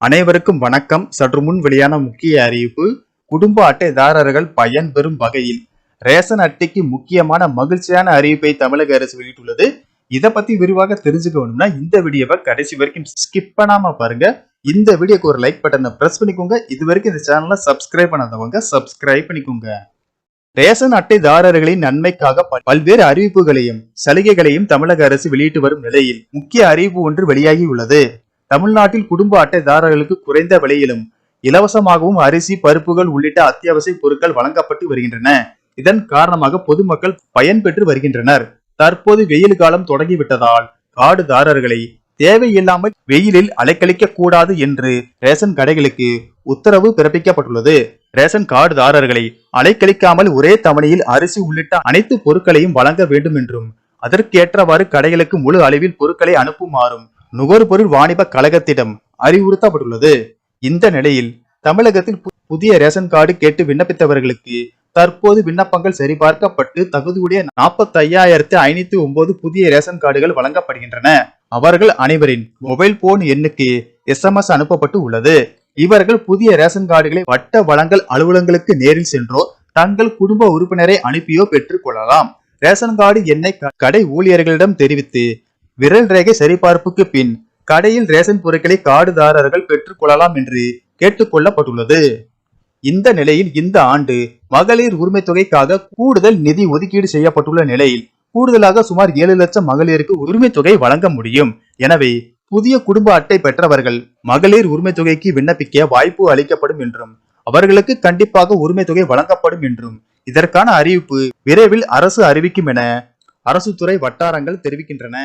அனைவருக்கும் வணக்கம். சற்று முன் வெளியான முக்கிய அறிவிப்பு குடும்ப அட்டைதாரர்கள் பயன்பெறும் வகையில். ரேஷன் அட்டைக்கு முக்கியமான மகிழ்ச்சியான அறிவிப்பை தமிழக அரசு வெளியிட்டுள்ளது. இதை பத்தி விரிவாக தெரிஞ்சுக்கணும்னா இந்த வீடியோவை கடைசி வரைக்கும் ஸ்கிப் பண்ணாம பாருங்க. இந்த வீடியோக்கு ஒரு லைக் பட்டனை பிரஸ் பண்ணிக்கோங்க. இது வரைக்கும் இந்த சேனலை சப்ஸ்கிரைப் பண்ணாதவங்க சப்ஸ்கிரைப் பண்ணிக்கோங்க. ரேஷன் அட்டைதாரர்களின் நன்மைக்காக பல்- பல்வேறு அறிவிப்புகளையும் சலுகைகளையும் தமிழக அரசு வெளியிட்டு வரும் நிலையில் முக்கிய அறிவிப்பு ஒன்று வெளியாகி உள்ளது. தமிழ்நாட்டில் குடும்ப அட்டைதாரர்களுக்கு குறைந்த விலையிலும் இலவசமாகவும் அரிசி பருப்புகள் உள்ளிட்ட அத்தியாவசிய பொருட்கள் வழங்கப்பட்டு வருகின்றன. இதன் காரணமாக பொதுமக்கள் பயன்பெற்று வருகின்றனர். தற்போது வெயில் காலம் தொடங்கிவிட்டதால் காடுதாரர்களை தேவையில்லாமல் வெயிலில் அலைக்கழிக்க கூடாது என்று ரேஷன் கடைகளுக்கு உத்தரவு பிறப்பிக்கப்பட்டுள்ளது. ரேஷன் கார்டுதாரர்களை அலைக்கழிக்காமல் ஒரே தவணையில் அரிசி உள்ளிட்ட அனைத்து பொருட்களையும் வழங்க வேண்டும் என்றும் அதற்கேற்றவாறு கடைகளுக்கு முழு அளவில் பொருட்களை அனுப்புமாறும் நுகர்பொருள் வாணிப கழகத்திடம் அறிவுறுத்தப்பட்டுள்ளது. இந்த நிலையில் தமிழகத்தில் புதிய ரேஷன் கார்டு கேட்டு விண்ணப்பித்தவர்களுக்கு தற்போது விண்ணப்பங்கள் சரிபார்க்கப்பட்டு தகுதியுடைய நாற்பத்தி ஐயாயிரத்தி ஐநூத்தி ஒன்பது புதிய ரேஷன் கார்டுகள் வழங்கப்படுகின்றன. அவர்கள் அனைவரின் மொபைல் போன் எண்ணுக்கு எஸ்எம்எஸ் அனுப்பப்பட்டு உள்ளது. இவர்கள் புதிய ரேஷன் கார்டுகளை வட்ட வழங்கல் அலுவலகங்களுக்கு நேரில் சென்றோ தங்கள் குடும்ப உறுப்பினரை அனுப்பியோ பெற்றுக் கொள்ளலாம். ரேஷன் கார்டு எண்ணை க- கடை ஊழியர்களிடம் தெரிவித்து விரல் ரேகை சரிபார்ப்புக்கு பின் கடையில் ரேஷன் பொருட்களை காடுதாரர்கள் பெற்றுக்கொள்ளலாம் என்று கேட்டுக்கொள்ளப்பட்டுள்ளது இந்த நிலையில் இந்த ஆண்டு மகளிர் உரிமை தொகைக்காக கூடுதல் நிதி ஒதுக்கீடு செய்யப்பட்டுள்ள நிலையில் கூடுதலாக சுமார் ஏழு லட்சம் மகளிருக்கு உரிமை தொகை வழங்க முடியும். எனவே புதிய குடும்ப அட்டை பெற்றவர்கள் மகளிர் உரிமை தொகைக்கு விண்ணப்பிக்க வாய்ப்பு அளிக்கப்படும் என்றும் அவர்களுக்கு கண்டிப்பாக உரிமை தொகை வழங்கப்படும் என்றும் இதற்கான அறிவிப்பு விரைவில் அரசு அறிவிக்கும் என அரசு துறை வட்டாரங்கள் தெரிவிக்கின்றன.